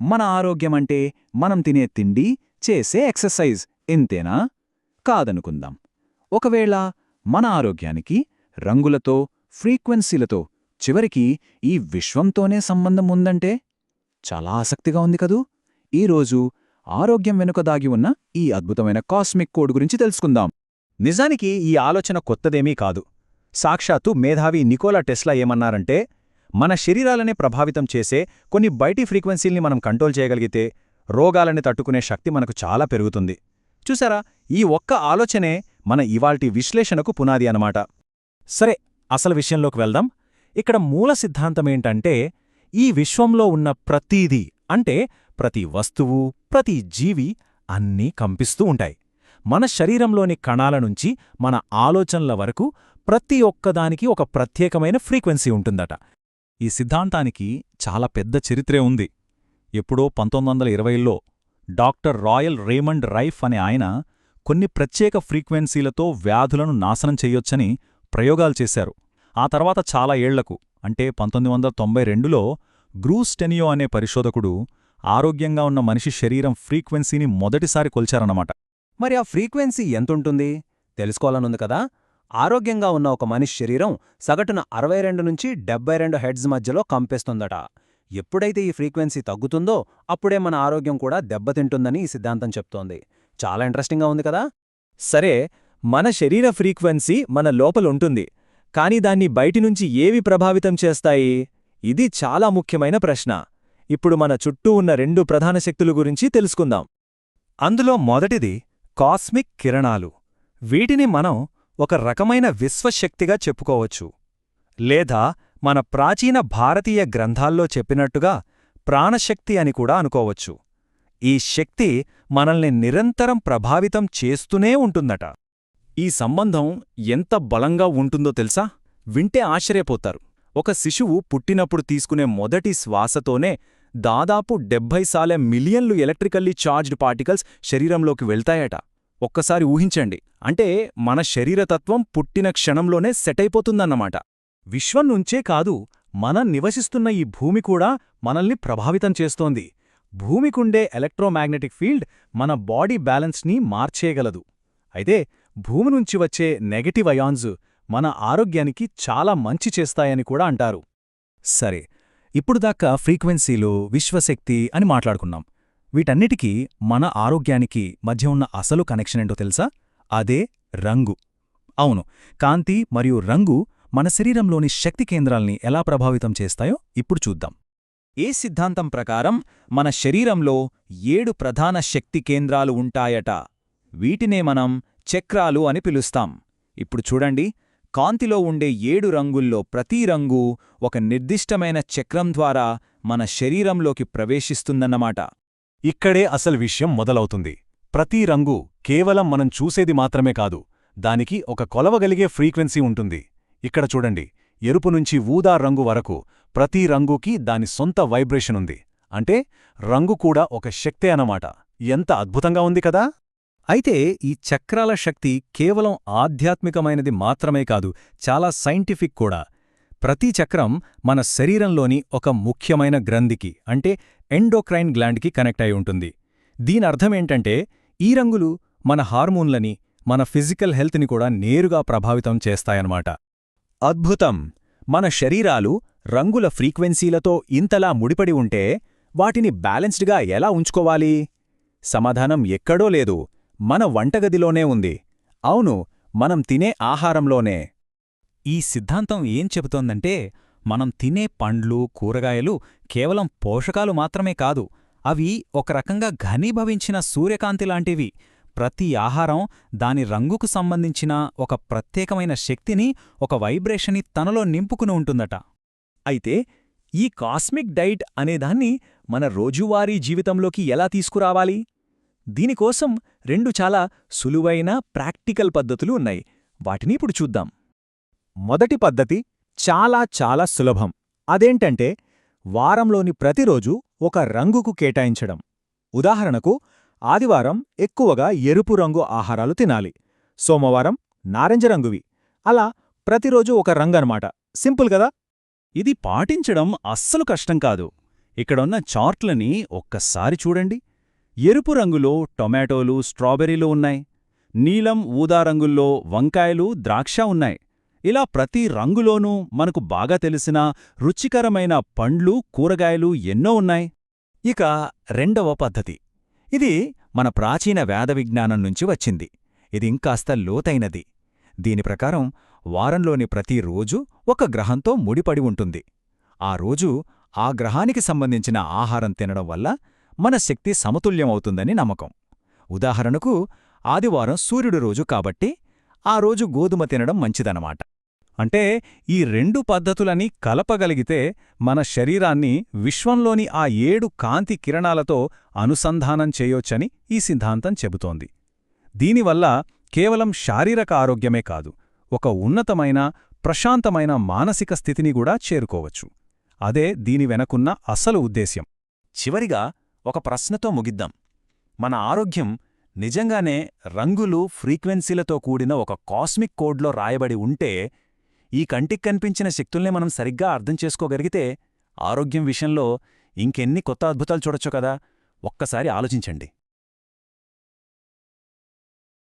మన ఆరోగ్యమంటే మనం తినే తిండి చేసే ఎక్సర్సైజ్ ఇంతేనా? కాదనుకుందాం. ఒకవేళ మన ఆరోగ్యానికి రంగులతో ఫ్రీక్వెన్సీలతో చివరికి ఈ విశ్వంతోనే సంబంధం ఉందంటే చాలా ఆసక్తిగా ఉంది కదూ? ఈరోజు ఆరోగ్యం వెనుక దాగి ఉన్న ఈ అద్భుతమైన కాస్మిక్ కోడ్ గురించి తెలుసుకుందాం. నిజానికి ఈ ఆలోచన కొత్తదేమీ కాదు. సాక్షాత్తు మేధావి నికోలా టెస్లా ఏమన్నారంటే మన శరీరాలనే ప్రభావితం చేసే కొన్ని బయటి ఫ్రీక్వెన్సీల్ని మనం కంట్రోల్ చేయగలిగితే రోగాలని తట్టుకునే శక్తి మనకు చాలా పెరుగుతుంది. చూసారా? ఈ ఒక్క ఆలోచనే మన ఇవాల్టి విశ్లేషణకు పునాది అనమాట సరే అసలు విషయంలోకి వెళ్దాం. ఇక్కడ మూల సిద్ధాంతమేంటంటే ఈ విశ్వంలో ఉన్న ప్రతీదీ అంటే ప్రతి వస్తువు ప్రతి జీవి అన్నీ కంపిస్తూ ఉంటాయి. మన శరీరంలోని కణాల నుంచి మన ఆలోచనల వరకు ప్రతి ఒక్కదానికి ఒక ప్రత్యేకమైన ఫ్రీక్వెన్సీ ఉంటుందట. ఈ సిద్ధాంతానికి చాలా పెద్ద చరిత్రే ఉంది. ఎప్పుడో పంతొమ్మిది వందల ఇరవైలో డాక్టర్ రాయల్ రేమండ్ రైఫ్ అనే ఆయన కొన్ని ప్రత్యేక ఫ్రీక్వెన్సీలతో వ్యాధులను నాశనం చెయ్యొచ్చని ప్రయోగాలు చేశారు. ఆ తర్వాత చాలా ఏళ్ళకు అంటే పంతొమ్మిది వందల తొంభై రెండులో గ్రూస్టెనియో అనే పరిశోధకుడు ఆరోగ్యంగా ఉన్న మనిషి శరీరం ఫ్రీక్వెన్సీని మొదటిసారి కొల్చారన్నమాట. మరి ఆ ఫ్రీక్వెన్సీ ఎంతుంటుంది? తెలుసుకోవాలనుంది కదా? ఆరోగ్యంగా ఉన్న ఒక మనిషి శరీరం సగటున అరవై రెండు నుంచి డెబ్బై రెండు హెడ్స్ మధ్యలో కంపేస్తుందట. ఎప్పుడైతే ఈ ఫ్రీక్వెన్సీ తగ్గుతుందో అప్పుడే మన ఆరోగ్యం కూడా దెబ్బతింటుందని ఈ సిద్ధాంతం చెప్తోంది. చాలా ఇంట్రెస్టింగ్గా ఉంది కదా? సరే మన శరీర ఫ్రీక్వెన్సీ మన లోపలుంటుంది కాని దాన్ని బయటినుంచి ఏవి ప్రభావితం చేస్తాయి? ఇది చాలా ముఖ్యమైన ప్రశ్న. ఇప్పుడు మన చుట్టూ ఉన్న రెండు ప్రధాన శక్తుల గురించి తెలుసుకుందాం. అందులో మొదటిది కాస్మిక్ కిరణాలు. వీటిని మనం ఒక రకమైన విశ్వశక్తిగా చెప్పుకోవచ్చు. లేదా మన ప్రాచీన భారతీయ గ్రంథాల్లో చెప్పినట్టుగా ప్రాణశక్తి అని కూడా అనుకోవచ్చు. ఈ శక్తి మనల్ని నిరంతరం ప్రభావితం చేస్తూనే ఉంటుందట. ఈ సంబంధం ఎంత బలంగా ఉంటుందో తెలుసా? వింటే ఆశ్చర్యపోతారు. ఒక శిశువు పుట్టినప్పుడు తీసుకునే మొదటి శ్వాసతోనే దాదాపు డెబ్భై సాలె మిలియన్లు ఎలక్ట్రికల్లీ చార్జ్డ్ పార్టికల్స్ శరీరంలోకి వెళ్తాయట. ఒక్కసారి ఊహించండి. అంటే మన శరీరతత్వం పుట్టిన క్షణంలోనే సెటైపోతుందన్నమాట. విశ్వం నుంచే కాదు మనం నివసిస్తున్న ఈ భూమి కూడా మనల్ని ప్రభావితం చేస్తోంది. భూమికుండే ఎలక్ట్రోమాగ్నెటిక్ ఫీల్డ్ మన బాడీ బ్యాలెన్స్ని మార్చేయగలదు. అయితే భూమి నుంచి వచ్చే నెగటివ్ అయాన్స్ మన ఆరోగ్యానికి చాలా మంచి చేస్తాయని కూడా అంటారు. సరే ఇప్పుడు దాకా ఫ్రీక్వెన్సీలు విశ్వశక్తి అని మాట్లాడుకున్నాం. వీటన్నిటికీ మన ఆరోగ్యానికి మధ్య ఉన్న అసలు కనెక్షన్ ఏంటో తెలుసా? అదే రంగు. అవును కాంతి మరియు రంగు మన శరీరంలోని శక్తి కేంద్రాల్ని ఎలా ప్రభావితం చేస్తాయో ఇప్పుడు చూద్దాం. ఏ సిద్ధాంతం ప్రకారం మన శరీరంలో ఏడు ప్రధాన శక్తి కేంద్రాలు ఉంటాయట? వీటినే మనం చక్రాలు అని పిలుస్తాం. ఇప్పుడు చూడండి కాంతిలో ఉండే ఏడు రంగుల్లో ప్రతి రంగు ఒక నిర్దిష్టమైన చక్రం ద్వారా మన శరీరంలోకి ప్రవేశిస్తుందన్నమాట. ఇక్కడే అసలు విషయం మొదలవుతుంది. ప్రతి రంగు కేవలం మనం చూసేది మాత్రమే కాదు దానికి ఒక కొలవగలిగే ఫ్రీక్వెన్సీ ఉంటుంది. ఇక్కడ చూడండి ఎరుపు నుంచి ఊదా రంగు వరకు ప్రతి రంగుకి దాని సొంత వైబ్రేషన్ ఉంది. అంటే రంగు కూడా ఒక శక్తే అన్నమాట. ఎంత అద్భుతంగా ఉంది కదా! అయితే ఈ చక్రాల శక్తి కేవలం ఆధ్యాత్మికమైనది మాత్రమే కాదు చాలా సైంటిఫిక్ కూడా. ప్రతి చక్రం మన శరీరంలోని ఒక ముఖ్యమైన గ్రంథికి అంటే ఎండోక్రైన్ గ్లాండ్కి కనెక్ట్ అయి ఉంటుంది. దీనర్థమేంటంటే ఈ రంగులు మన హార్మోన్లని మన ఫిజికల్ హెల్త్ని కూడా నేరుగా ప్రభావితం చేస్తాయన్నమాట. అద్భుతం! మన శరీరాలు రంగుల ఫ్రీక్వెన్సీలతో ఇంతలా ముడిపడి ఉంటే వాటిని బ్యాలెన్స్డ్గా ఎలా ఉంచుకోవాలి? సమాధానం ఎక్కడో లేదు. మన వంటగదిలోనే ఉంది. అవును మనం తినే ఆహారంలోనే. ఈ సిద్ధాంతం ఏం చెబుతోందంటే మనం తినే పండ్లు కూరగాయలు కేవలం పోషకాలు మాత్రమే కాదు అవి ఒక రకంగా ఘనీభవించిన సూర్యకాంతి లాంటివి. ప్రతి ఆహారం దాని రంగుకు సంబంధించిన ఒక ప్రత్యేకమైన శక్తిని ఒక వైబ్రేషన్ని తనలో నింపుకుని ఉంటుందట. అయితే ఈ కాస్మిక్ డైట్ అనేదాన్ని మన రోజువారీ జీవితంలోకి ఎలా తీసుకురావాలి? దీనికోసం రెండు చాలా సులువైన ప్రాక్టికల్ పద్ధతులు ఉన్నాయి. వాటిని ఇప్పుడు చూద్దాం. మొదటి పద్ధతి చాలా చాలా సులభం. అదేంటంటే వారంలోని ప్రతిరోజు ఒక రంగుకు కేటాయించడం. ఉదాహరణకు ఆదివారం ఎక్కువగా ఎరుపు రంగు ఆహారాలు తినాలి. సోమవారం నారింజ రంగువి. అలా ప్రతిరోజు ఒక రంగనమాట. సింపుల్ కదా? ఇది పాటించడం అస్సలు కష్టం కాదు. ఇక్కడున్న చార్ట్లని ఒక్కసారి చూడండి. ఎరుపు రంగులో టొమాటోలు స్ట్రాబెర్రీలు ఉన్నాయి. నీలం ఊదా రంగుల్లో వంకాయలు ద్రాక్ష ఉన్నాయి. ఇలా ప్రతి రంగులోనూ మనకు బాగా తెలిసిన రుచికరమైన పండ్లు కూరగాయలు ఎన్నో ఉన్నాయి. ఇక రెండవ పద్ధతి. ఇది మన ప్రాచీన వేద విజ్ఞానం నుంచి వచ్చింది. ఇది ఇంకాస్త లోతైనది. దీని ప్రకారం వారంలోని ప్రతి రోజు ఒక గ్రహంతో ముడిపడి ఉంటుంది. ఆ రోజు ఆ గ్రహానికి సంబంధించిన ఆహారం తినడం వల్ల మన శక్తి సమతుల్యమవుతుందని నమ్మకం. ఉదాహరణకు ఆదివారం సూర్యుడు రోజు కాబట్టి ఆ రోజు గోధుమ తినడం మంచిదనమాట అంటే ఈ రెండు పద్ధతులని కలపగలిగితే మన శరీరాన్ని విశ్వంలోని ఆ ఏడు కాంతి కిరణాలతో అనుసంధానం చేయొచ్చని ఈ సిద్ధాంతం చెబుతోంది. దీనివల్ల కేవలం శారీరక ఆరోగ్యమే కాదు ఒక ఉన్నతమైన ప్రశాంతమైన మానసిక స్థితిని కూడా చేరుకోవచ్చు. అదే దీని వెనకున్న అసలు ఉద్దేశ్యం. చివరిగా ఒక ప్రశ్నతో ముగిద్దాం. మన ఆరోగ్యం నిజంగానే రంగులు ఫ్రీక్వెన్సీలతో కూడిన ఒక కాస్మిక్ కోడ్లో రాయబడి ఉంటే ఈ కంటికి కనిపించిన శక్తుల్నే మనం సరిగ్గా అర్థం చేసుకోగలిగితే ఆరోగ్యం విషయంలో ఇంకెన్ని కొత్త అద్భుతాలు చూడొచ్చు కదా. ఒక్కసారి ఆలోచించండి.